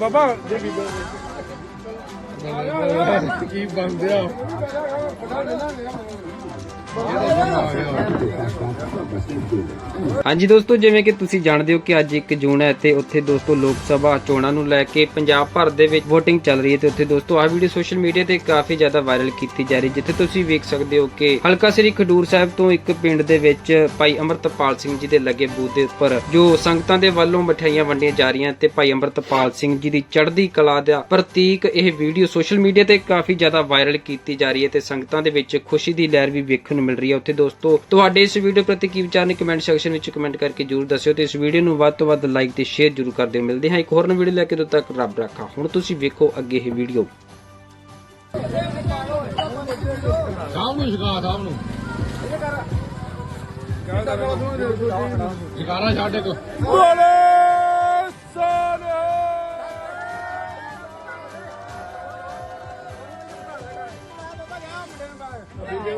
ਬਾਬਾ ਜੇ ਕੀ ਕੀ ਬੰਦਿਆ ਹਾਂਜੀ ਦੋਸਤੋ, ਜਿਵੇਂ ਕਿ ਤੁਸੀਂ ਜਾਣਦੇ ਹੋ ਕਿ ਅੱਜ 1 ਜੂਨ ਹੈ ਤੇ ਉੱਥੇ ਦੋਸਤੋ ਲੋਕ ਸਭਾ ਚੋਣਾਂ ਨੂੰ ਲੈ ਕੇ ਪੰਜਾਬ ਭਰ ਦੇ ਵਿੱਚ VOTING ਚੱਲ ਰਹੀ ਹੈ ਤੇ ਉੱਥੇ ਦੋਸਤੋ ਆਹ ਵੀਡੀਓ ਸੋਸ਼ਲ ਮੀਡੀਆ ਤੇ ਕਾਫੀ ਜ਼ਿਆਦਾ ਵਾਇਰਲ ਕੀਤੀ ਜਾ ਰਹੀ ਜਿੱਥੇ ਤੁਸੀਂ ਵੇਖ ਸਕਦੇ ਹੋ ਕਿ ਹਲਕਾ ਸ੍ਰੀ ਖਡੂਰ ਸਾਹਿਬ ਤੋਂ ਇੱਕ ਪਿੰਡ ਦੇ ਵਿੱਚ ਭਾਈ ਅਮਰਤਪਾਲ ਸਿੰਘ ਜੀ ਦੇ ਲੱਗੇ ਬੂਥ ਦੇ ਉੱਪਰ ਜੋ ਸੰਗਤਾਂ ਦੇ ਵੱਲੋਂ ਮਠਿਆਈਆਂ ਵੰਡੀਆਂ ਜਾ ਰਹੀਆਂ ਤੇ ਭਾਈ ਅਮਰਤਪਾਲ ਸਿੰਘ ਜੀ ਦੀ ਚੜ੍ਹਦੀ ਕਲਾ ਦਾ ਪ੍ਰਤੀਕ ਇਹ ਵੀਡੀਓ ਸੋਸ਼ਲ ਮੀਡੀਆ ਤੇ ਕਾਫੀ ਜ਼ਿਆਦਾ ਵਾਇਰਲ ਕੀਤੀ ਜਾ ਰਹੀ ਹੈ ਤੇ ਸੰਗਤਾਂ ਦੇ ਵਿੱਚ ਖੁਸ਼ੀ ਦੀ ਲਹਿਰ ਵੀ ਵੇਖਣ ਨੂੰ ਮਿਲ ਰਹੀ ਹੈ ਉੱਥੇ ਦੋਸਤੋ। ਤੁਹਾਡੇ ਇਸ ਵੀਡੀਓ ਪ੍ਰਤੀ ਕੀ ਵਿਚਾਰ ਨੇ ਕਮੈਂਟ ਸੈਕਸ਼ਨ ਵਿੱਚ ਕਮੈਂਟ ਕਰਕੇ ਜਰੂਰ ਦੱਸਿਓ ਤੇ ਇਸ ਵੀਡੀਓ ਨੂੰ ਵੱਧ ਤੋਂ ਵੱਧ ਲਾਈਕ ਤੇ ਸ਼ੇਅਰ ਜਰੂਰ ਕਰ ਦਿਓ ਮਿਲਦੇ ਹਾਂ। ਇੱਕ ਹੋਰ ਨਵੀਂ ਵੀਡੀਓ ਲੈ ਕੇ ਉਦੋਂ ਤੱਕ ਰੱਬ ਰੱਖਾ। ਹੁਣ ਤੁਸੀਂ ਵੇਖੋ ਅੱਗੇ ਇਹ ਵੀਡੀਓ ਸਾਹਬ ਨੂੰ ਸ਼ਿਕਾ ਸਾਹਬ ਨੂੰ। ਸ਼ਿਕਾਰਾ ਛੱਡ ਇੱਕ।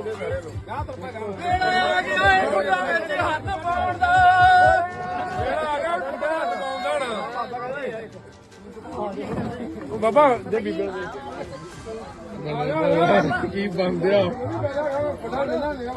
ਬਾਬਾ ਗਿਆ ਇਹ ਮੁੰਡਾ ਵਿੱਚ ਹੱਥ ਪਾਉਣ ਦਾ ਆ ਗਿਆ।